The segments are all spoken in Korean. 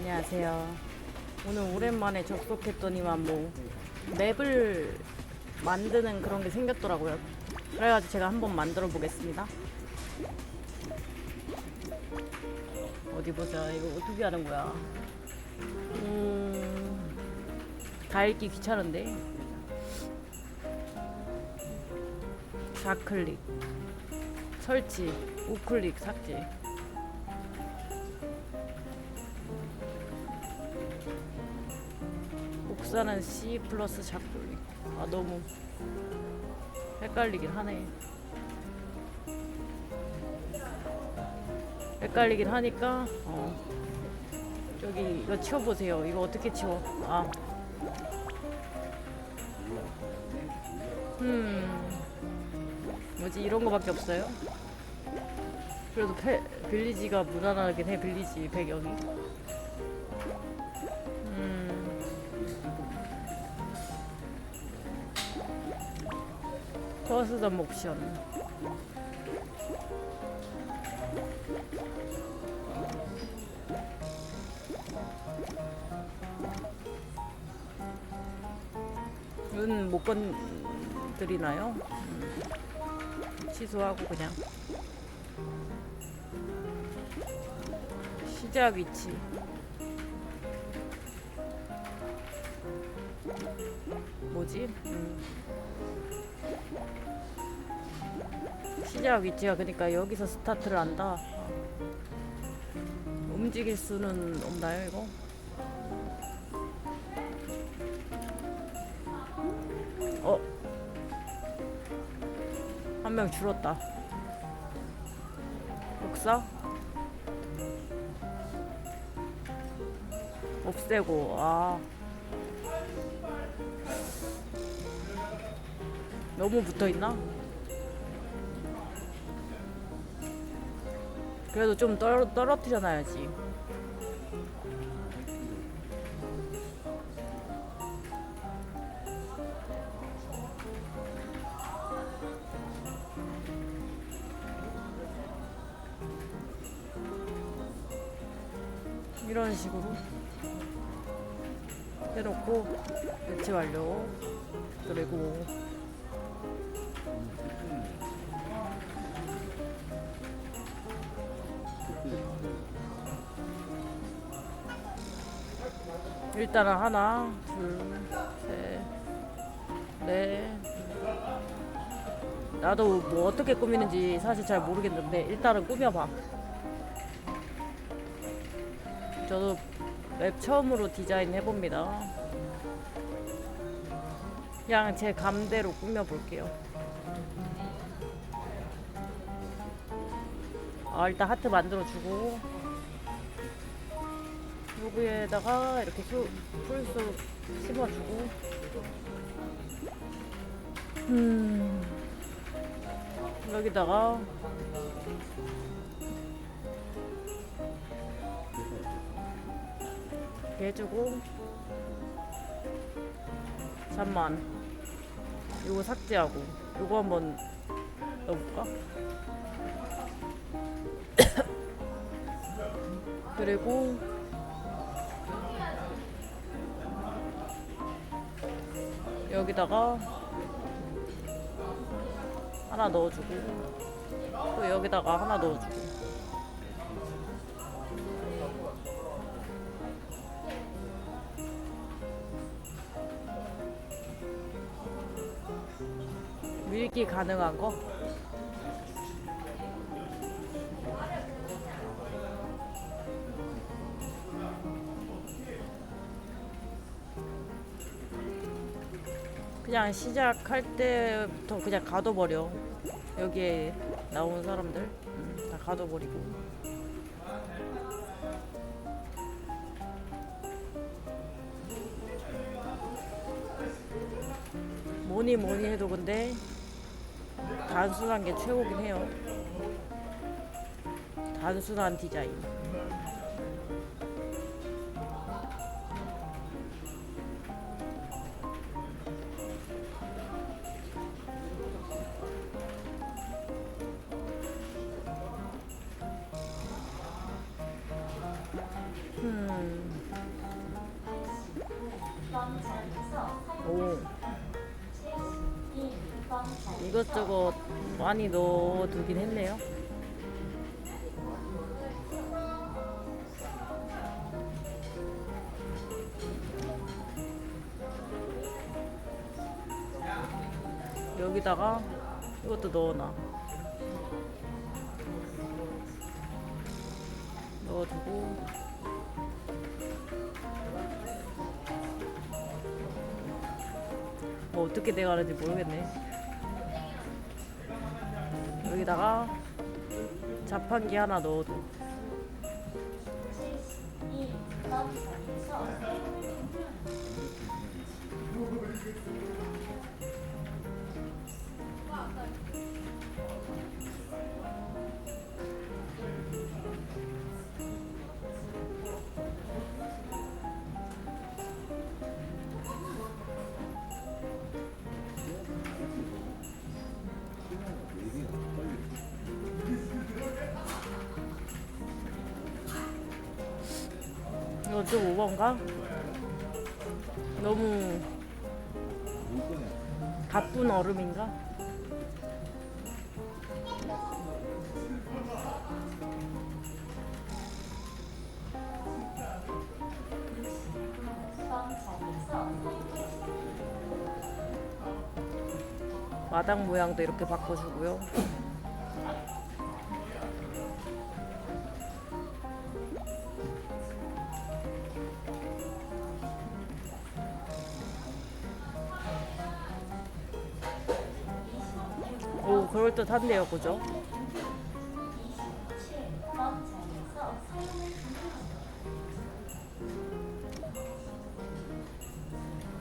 안녕하세요. 오늘 오랜만에 접속했더니만 뭐 맵을 만드는 그런 게 생겼더라고요. 그래가지고 제가 한번 만들어 보겠습니다. 어디 보자. 이거 어떻게 하는 거야? 음, 다 읽기 귀찮은데. 좌클릭, 설치, 우클릭, 삭제. 복사는 C 플러스 좌클릭. 아 너무 헷갈리긴 하네. 헷갈리긴 하니까 어 저기 이거 치워보세요. 이거 어떻게 치워? 아. 음. 뭐지 이런 거밖에 없어요? 그래도 페, 빌리지가 무난하긴 해 빌리지 배경이. 커스텀 옵션. 눈못 건드리나요? 음. 취소하고 그냥 시작 위치 뭐지? 음. 시작 위치가 그러니까 여기서 스타트를 한다. 움직일 수는 없나요 이거? 어? 한 명 줄었다. 복사? 없애고 아 너무 붙어있나? 그래도 좀 떨, 떨어뜨려 놔야지 이런 식으로 해놓고 배치 완료 그리고 일단은 하나 둘 셋 넷 나도 뭐 어떻게 꾸미는지 사실 잘 모르겠는데 일단은 꾸며봐 저도 웹 처음으로 디자인 해봅니다. 그냥 제 감대로 꾸며볼게요. 아, 일단 하트 만들어주고 여기에다가 이렇게 수, 풀수 심어주고. 음. 여기다가. 이렇게 해주고. 잠만. 요거 삭제하고. 요거 한번 넣어볼까? 그리고 여기다가 하나 넣어주고 또 여기다가 하나 넣어주고 밀기 가능한 거? 그냥 시작할 때부터 그냥 가둬버려 여기에 나온 사람들 음, 다 가둬버리고 뭐니 뭐니 해도 근데 단순한 게 최고긴 해요. 단순한 디자인. 이것저것 많이 넣어두긴 했네요. 여기다가 이것도 넣어놔. 넣어두고 뭐 어떻게 돼가는지 모르겠네. 여기다가 자판기 하나 넣어도 좀 오버인가? 너무 가쁜 얼음인가? 마당 모양도 이렇게 바꿔주고요. 듯 한데요, 그죠?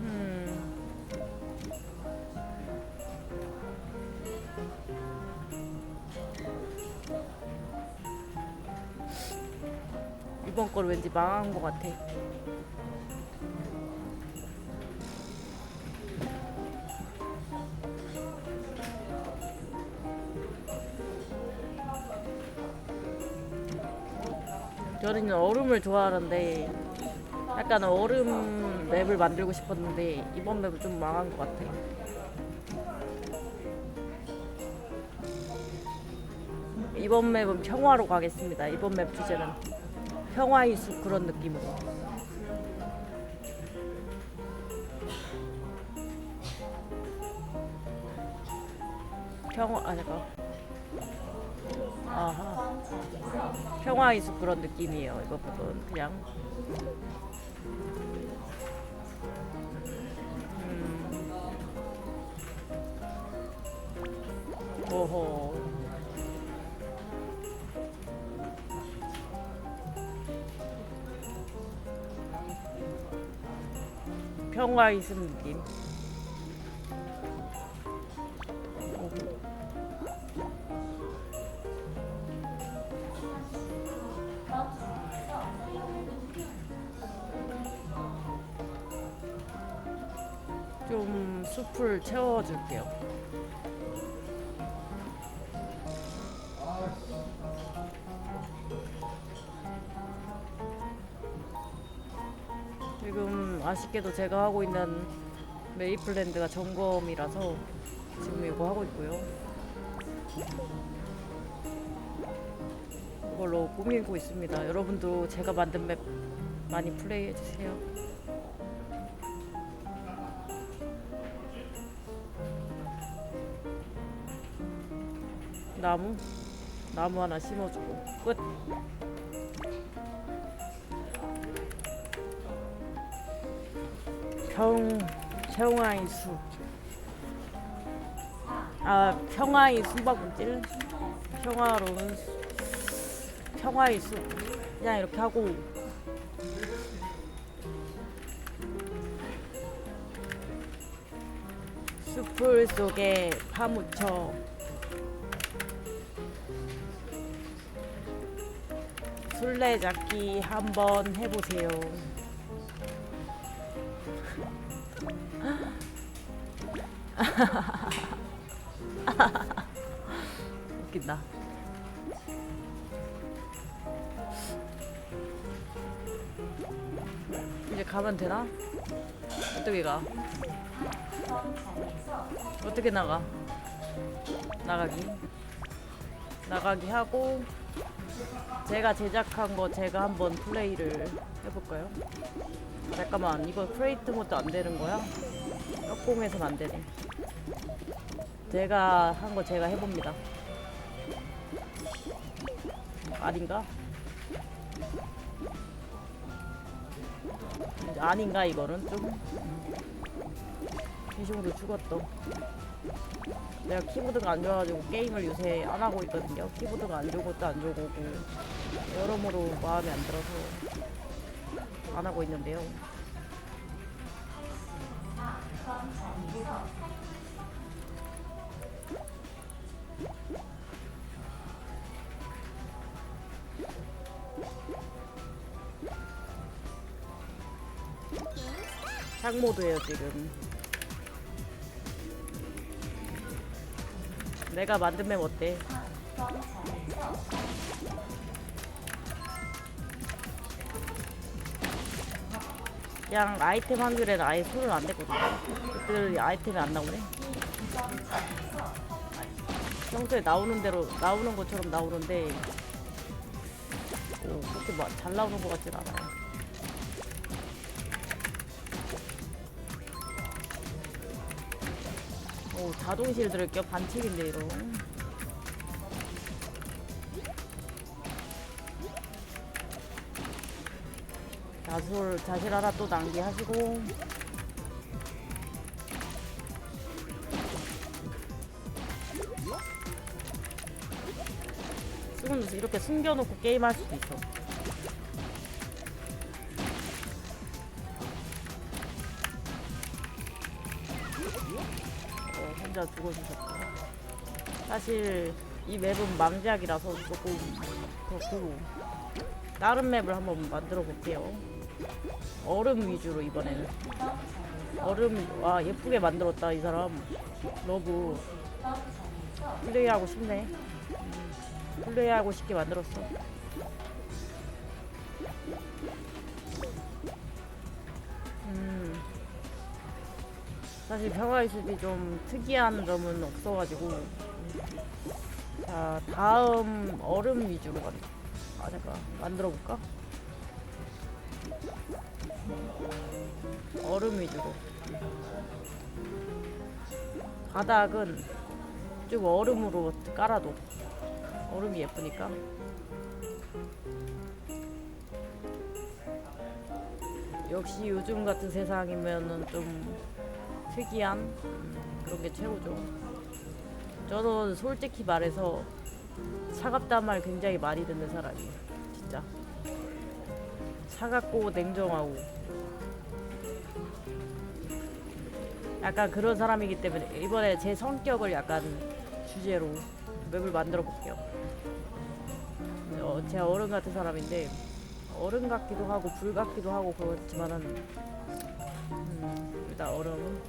음. 이번 걸 왠지 망한 것 같아. 저는 얼음을 좋아하는데 약간 얼음 맵을 만들고 싶었는데 이번 맵은 좀 망한 것 같아요. 이번 맵은 평화로 가겠습니다. 이번 맵 주제는 평화의 숲 그런 느낌으로. 평화 아 잠깐. 아하. 평화의 숲 그런 느낌이에요. 이거 부분 그냥. 음. 오호. 평화의 숲 느낌. 좀 숲을 채워줄게요. 지금 아쉽게도 제가 하고 있는 메이플랜드가 점검이라서 지금 이거 하고 있고요. 이걸로 꾸미고 있습니다. 여러분도 제가 만든 맵 많이 플레이해 주세요. 나무 나무 하나 심어주고 끝. 평 평화의 숲. 아 평화의 수박은질 평화로운 수- 평화의 숲. 그냥 이렇게 하고 숲을 속에 파묻혀 술래잡기 한번 해보세요. 웃긴다. 이제 가면 되나? 어떻게 가? 어떻게 나가? 나가기. 나가기 하고 제가 제작한 거 제가 한번 플레이를 해볼까요? 잠깐만 이거 크레이트 모드 안 되는 거야? 협공에선 안 되네. 제가 한 거 제가 해봅니다. 아닌가? 아닌가 이거는 좀 비심으로 죽었어. 내가 키보드가 안 좋아가지고 게임을 요새 안 하고 있거든요. 키보드가 안 좋고 또 안 좋고 여러모로 마음에 안 들어서 안 하고 있는데요. 창모드예요 지금. 내가 만든 맵 어때? 그냥 아이템 확률에는 아예 손을 안 댔거든요. 그때 아이템이 안 나오네. 평소에 나오는 대로 나오는 것처럼 나오는데 오, 그렇게 막 잘 나오는 것 같진 않아요. 오 자동실 들을게요 반칙인데 이거 자술 자실 하나 또 낭비하시고. 숨은 이렇게 숨겨놓고 게임할 수도 있어. 어, 혼자 죽어주셨고 사실 이 맵은 망작이라서 조금 그렇고. 다른 맵을 한번 만들어 볼게요 얼음 위주로 이번에는. 얼음 와 예쁘게 만들었다 이 사람. 너무 플레이하고 싶네. 음, 플레이하고 싶게 만들었어. 음. 사실 평화의 숲이 좀 특이한 점은 없어가지고. 자 다음 얼음 위주로 만 아 잠깐 만들어 볼까? 얼음 위주로 바닥은 좀 얼음으로 깔아도 얼음이 예쁘니까 역시 요즘 같은 세상이면은 좀 특이한 음, 그런 게 최고죠. 저는 솔직히 말해서 차갑단 말 굉장히 많이 듣는 사람이에요. 진짜. 차갑고 냉정하고. 약간 그런 사람이기 때문에 이번에 제 성격을 약간 주제로 맵을 만들어 볼게요. 어, 제가 어른 같은 사람인데 어른 같기도 하고 불 같기도 하고 그렇지만은 음, 일단 얼음은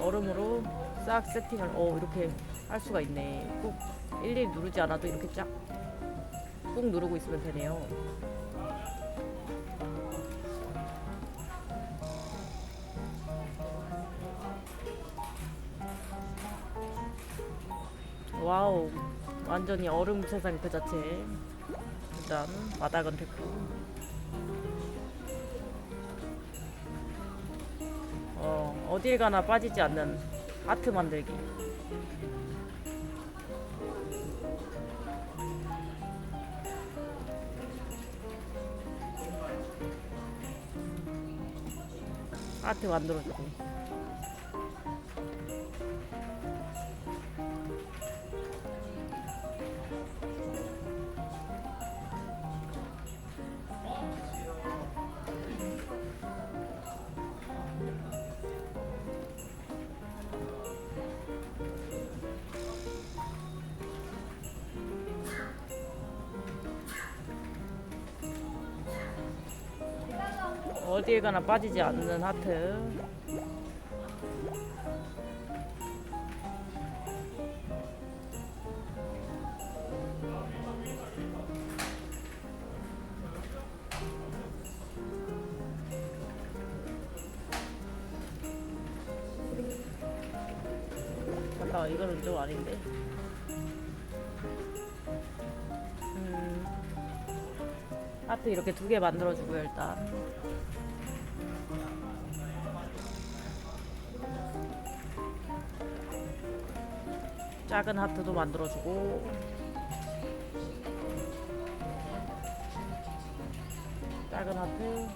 얼음으로 싹 세팅을 어 이렇게 할 수가 있네 꾹 일일이 누르지 않아도 이렇게 쫙 꾹 누르고 있으면 되네요 와우 완전히 얼음 세상 그 자체 일단 바닥은 됐고 어, 어딜 가나 빠지지 않는 하트 만들기. 하트 만들어주고. 어디에 가나 빠지지 않는 하트. 아, 이거는 좀 아닌데. 음. 하트 이렇게 두 개 만들어주고요 일단. 작은 하트도 만들어주고. 작은 하트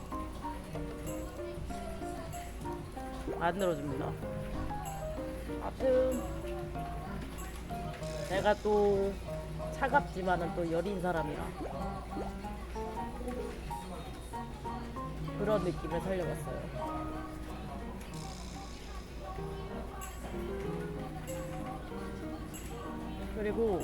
만들어줍니다. 하트 내가 또 차갑지만은 또 여린 사람이라 그런 느낌을 살려봤어요. 그리고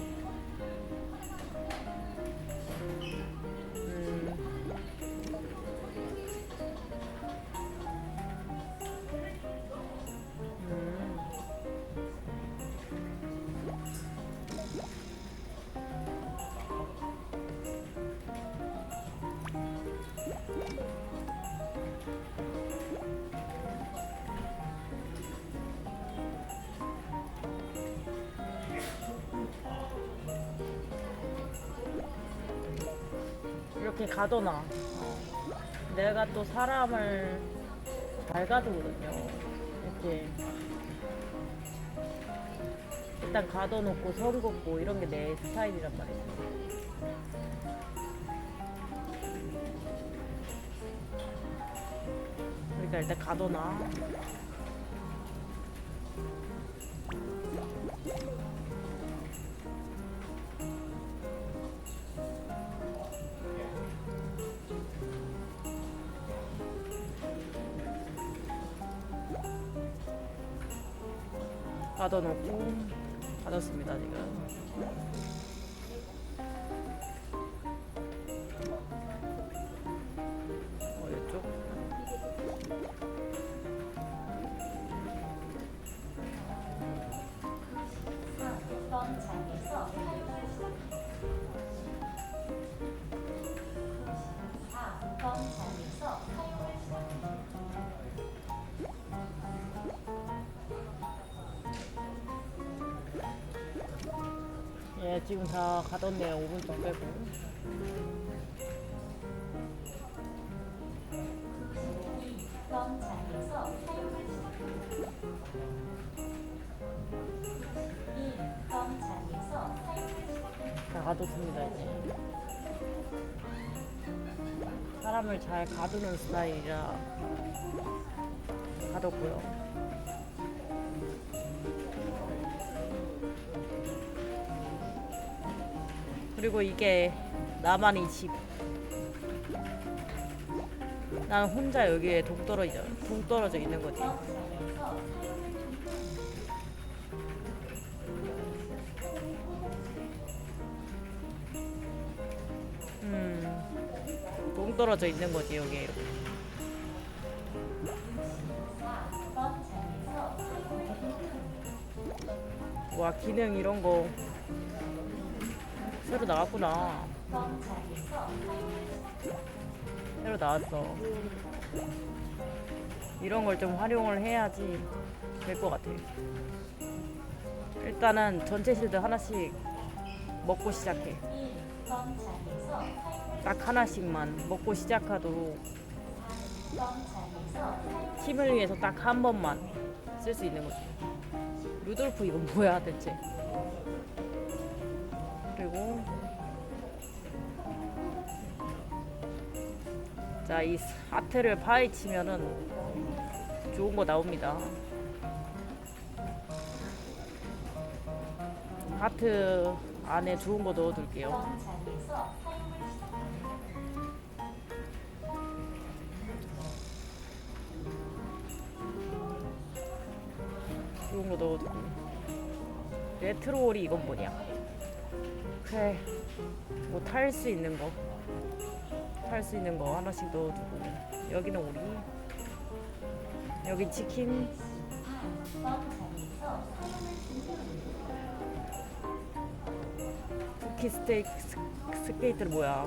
이렇게 가둬놔. 어. 내가 또 사람을 잘 가두거든요. 이렇게 일단 가둬놓고 선 긋고 이런 게 내 스타일이란 말이지. 그러니까 일단 가둬놔. 가둬놓고 가뒀습니다 지금. 예 지금 다 가뒀네요 5분 좀 빼고. 다 가뒀습니다 이제. 사람을 잘 가두는 스타일이라 가뒀고요. 그리고 이게 나만의 집. 난 혼자 여기에 동떨어져, 동떨어져 있는 거지. 음, 동떨어져 있는 거지 여기에 이렇게. 와 기능 이런 거 새로 나왔구나. 새로 나왔어. 이런 걸 좀 활용을 해야지 될 것 같아. 일단은 전체 실드 하나씩 먹고 시작해. 딱 하나씩만 먹고 시작하도록 팀을 위해서 딱 한 번만 쓸 수 있는 거지. 루돌프 이건 뭐야 대체? 자이 하트를 파헤치면은 좋은 거 나옵니다. 하트 안에 좋은 거 넣어둘게요. 좋은 거 넣어두고 레트로홀이 이건 뭐냐? 그래 뭐 탈 수 있는 거 탈수 있는 거 하나씩 넣어두고 여기는 오리 여기 치킨. 쿠키 스테이크 스, 스케이트를 뭐야?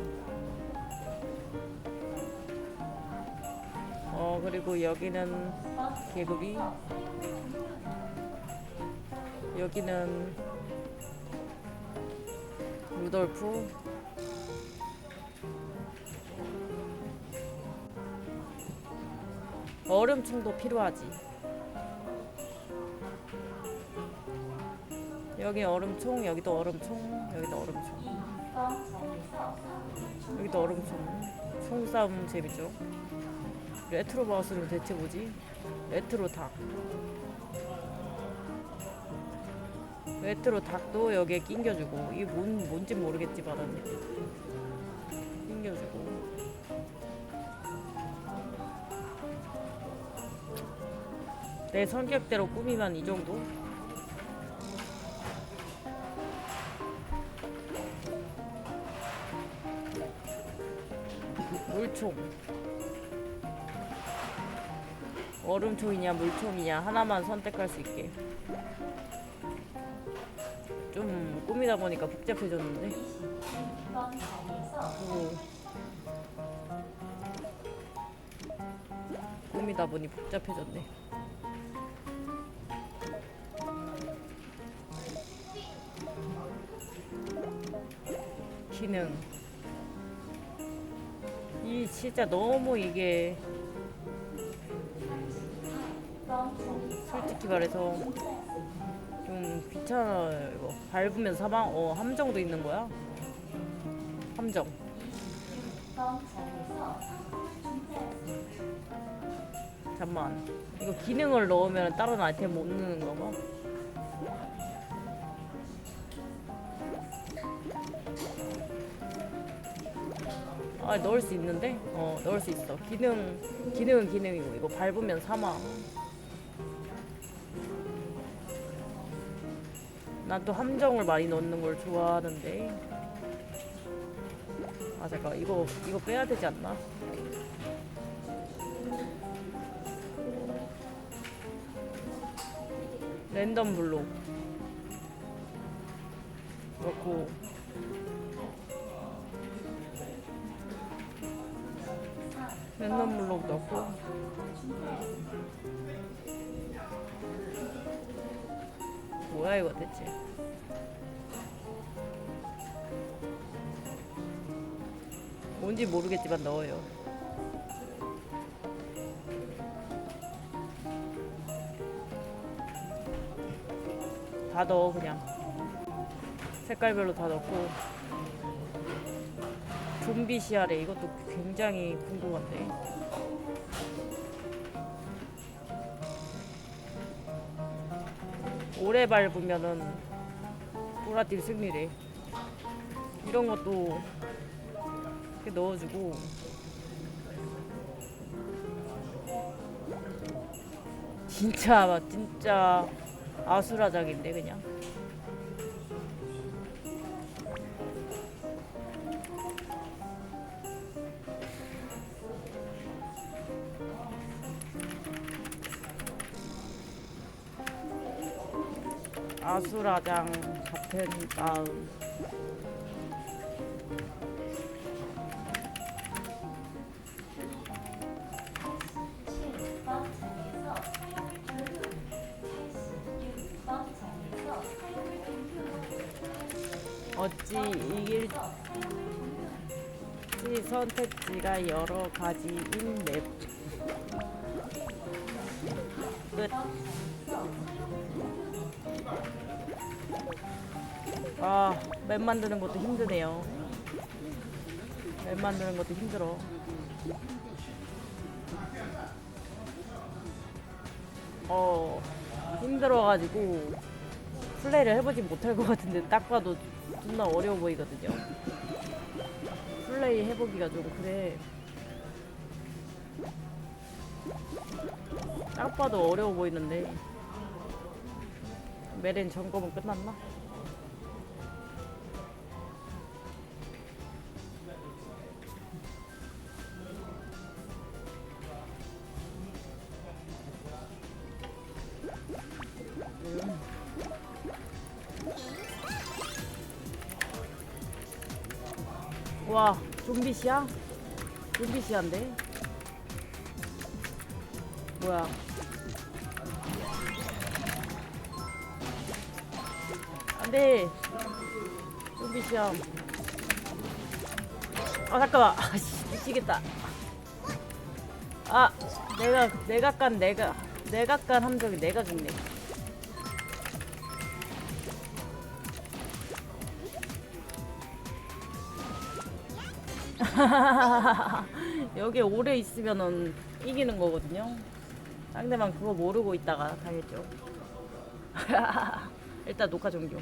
어 그리고 여기는 개구리. 여기는 루돌프 얼음충도 필요하지. 여기 얼음총 여기도 얼음총 여기도 얼음총. 여기도 얼음총. 총 싸움 재밌죠? 레트로 마우스는 대체 뭐지? 레트로 닭. 레트로 닭도 여기에 낑겨주고. 이게 뭔, 뭔지 모르겠지만 낑 내 성격대로 꾸미면 이 정도? 물총. 얼음총이냐 물총이냐 하나만 선택할 수 있게. 좀 꾸미다 보니까 복잡해졌는데? 꾸미다 보니 복잡해졌네 기능 이 진짜 너무 이게 솔직히 말해서 좀 귀찮아요. 밟으면 사망? 어 함정도 있는 거야? 함정. 잠만. 이거 기능을 넣으면 다른 아이템 못 넣는 거가 아 넣을 수 있는데? 어 넣을 수 있어. 기능 기능은 기능이고 이거 밟으면 사망 난 또 함정을 많이 넣는 걸 좋아하는데. 아 잠깐 이거 이거 빼야 되지 않나? 랜덤 블록. 넣고 랜덤 블록 넣고. 뭐야 이거 대체? 뭔지 모르겠지만 넣어요. 다 넣어 그냥. 색깔별로 다 넣고 좀비 시야래. 이것도 굉장히 궁금한데 오래 밟으면은 보라팀 승리래. 이런 것도 이렇게 넣어주고. 진짜 진짜 아수라장인데 그냥 수라장 같은 마음 어찌 이길지 선택지가 여러 가지인 맵. 끝. 아, 맵 만드는 것도 힘드네요. 맵 만드는 것도 힘들어. 어, 힘들어가지고 플레이를 해보진 못할 것 같은데 딱 봐도 존나 어려워 보이거든요. 플레이 해보기가 좀 그래. 딱 봐도 어려워 보이는데. 메렌 점검은 끝났나? 와, 좀비시야? 좀비시한데? 뭐야? 안돼 좀비 시험 아 잠깐만 아씨 미치겠다 아 내가 내가 깐 내가 내가 깐 함정이 내가 죽네 여기 오래 있으면은 이기는 거거든요. 상대방 그거 모르고 있다가 당했죠. 일단 녹화 종료